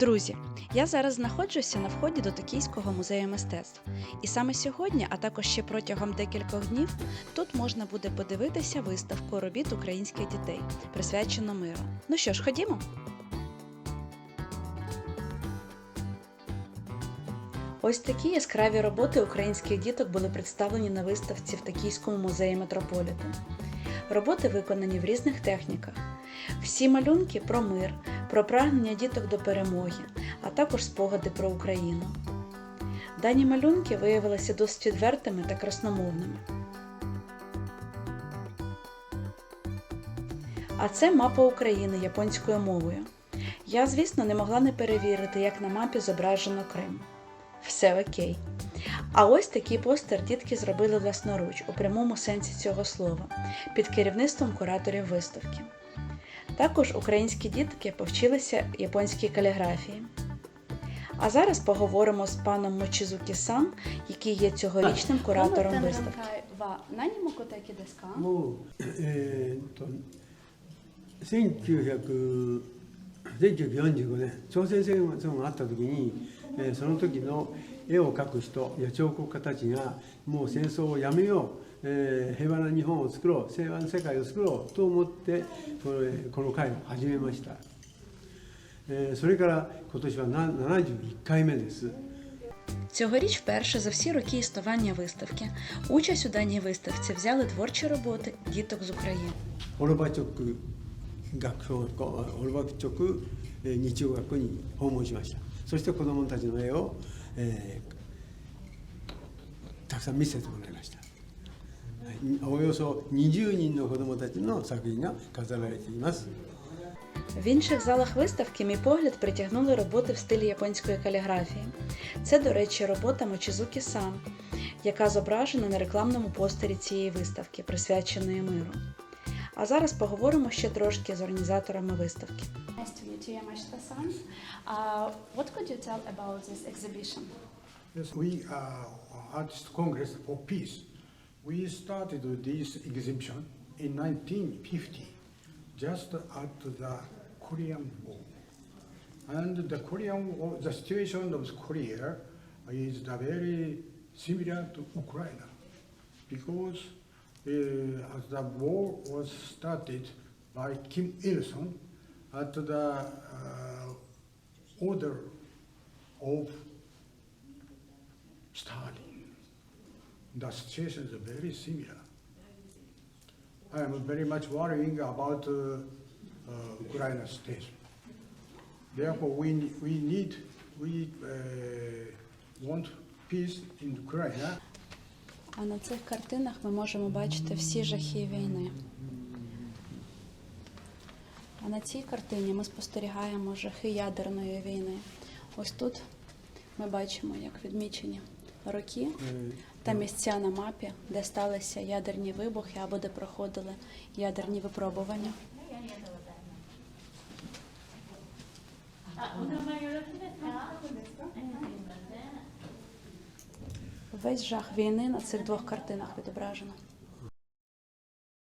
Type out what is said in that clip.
Друзі, я зараз знаходжуся на вході до Токійського музею мистецтв. І саме сьогодні, а також ще протягом декількох днів, тут можна буде подивитися виставку робіт українських дітей, присвячену миру. Ну що ж, ходімо. Ось такі яскраві роботи українських діток були представлені на виставці в Токійському музеї Метрополітен. Роботи виконані в різних техніках. Всі малюнки про мир, про прагнення діток до перемоги, а також спогади про Україну. Дані малюнки виявилися досить відвертими та красномовними. А це мапа України японською мовою. Я, звісно, не могла не перевірити, як на мапі зображено Крим. Все окей. А ось такий постер дітки зробили власноруч у прямому сенсі цього слова під керівництвом кураторів виставки. Також українські дітки повчилися японській каліграфії. А зараз поговоримо з паном Мочізукі Сан, який є цьогорічним куратором виставки. は何目的ですかもう、えーっと1900 1945年朝鮮戦争があった時に、えーその時の 絵を描く人や彫刻家たちがもう戦争をやめようえー、平和な日本を作ろう平和な世界を作ろうと思ってこのこの会を始めました、えー、それから今年は71回目です。Цьогоріч вперше за всі роки існування виставки. Участь у даній виставці взяли творчі роботи діток з України. ルバクチョク日曜学校に訪問しましたそして子供たちの絵をえーたくさん見せてもらいましたはいおよそ20人の子どもたちの作品が飾られています В інших залах виставки мій погляд притягнули роботи в стилі японської каліграфії. Це, до речі, робота Мочізукі Сан, яка зображена на рекламному постері цієї виставки, присвяченої миру. А зараз поговоримо ще трошки з організаторами виставки. Nice to meet you, Yamashita-san. Uh, what could you tell about this exhibition? Yes, we are Artist Congress for Peace. We started this exhibition in 1950, just at the Korean War. And the Korean War, the situation of Korea is the very similar to Ukraine, because uh, as the war was started by Kim Il-sung at the uh, order of Stalin. The situation is very similar. I am very much worrying about uh, uh, Ukraine situation. Therefore, we, we need, we uh, want peace in Ukraine. А на цих картинах ми можемо бачити всі жахи війни. А на цій картині ми спостерігаємо жахи ядерної війни. Ось тут ми бачимо, як відмічені роки та місця на мапі, де сталися ядерні вибухи або де проходили ядерні випробування. Весь жах війни на цих двох картинах відображено.